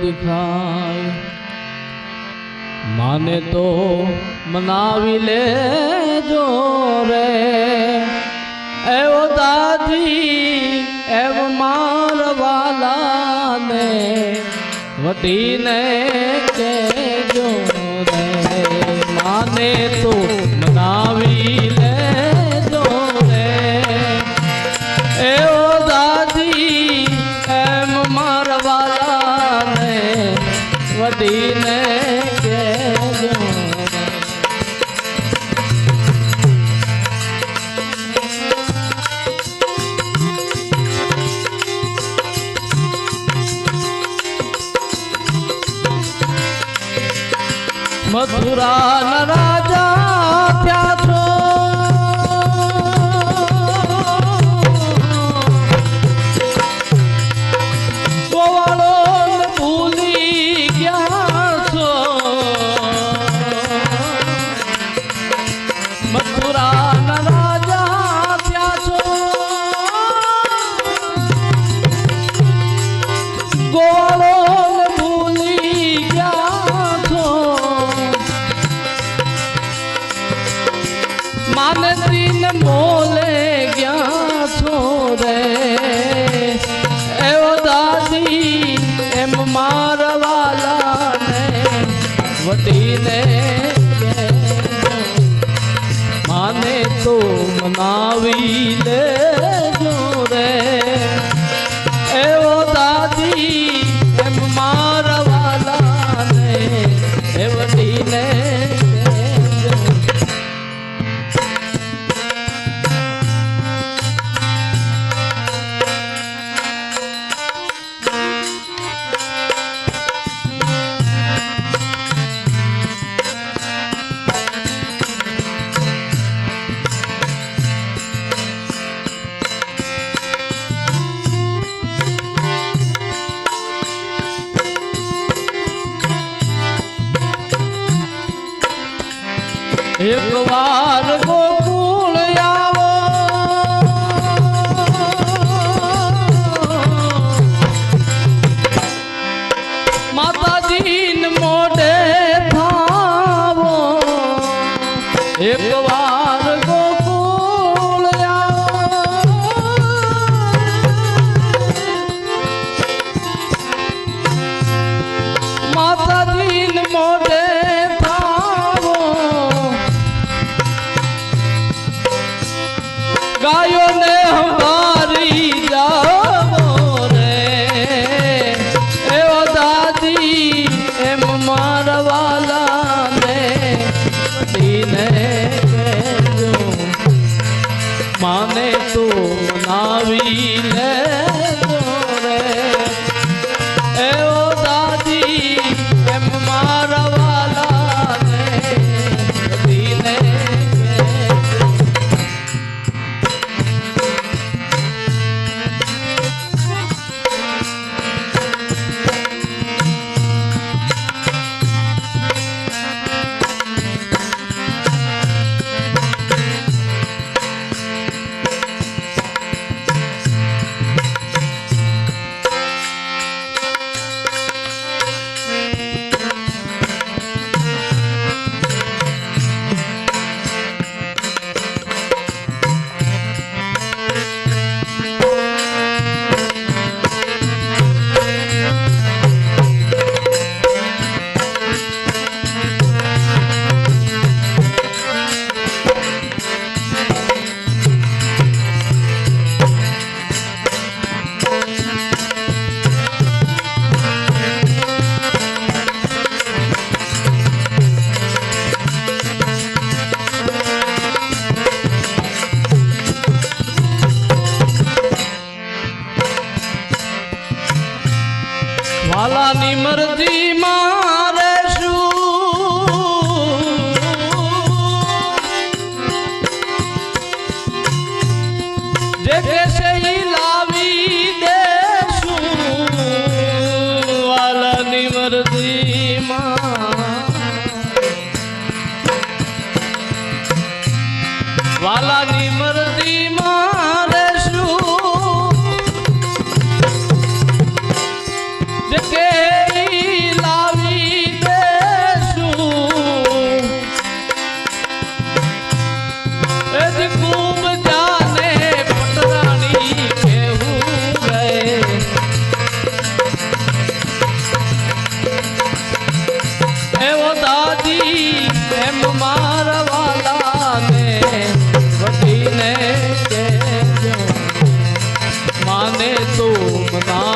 દિખાય. માને તો મનાવી લેજો રે. એવો દાદી એવ મારવાલાને વટીને કેજો મથુરા રાજા થયા છો. ગોવાળો એમ મારવાલા ને વટીને. માને તો મનાવી લેજો એક વાર વાલાની મરજી મારે શું? જે ઈ લાવી દેશું. વાલાની મરજી વાલાની મરજી সদা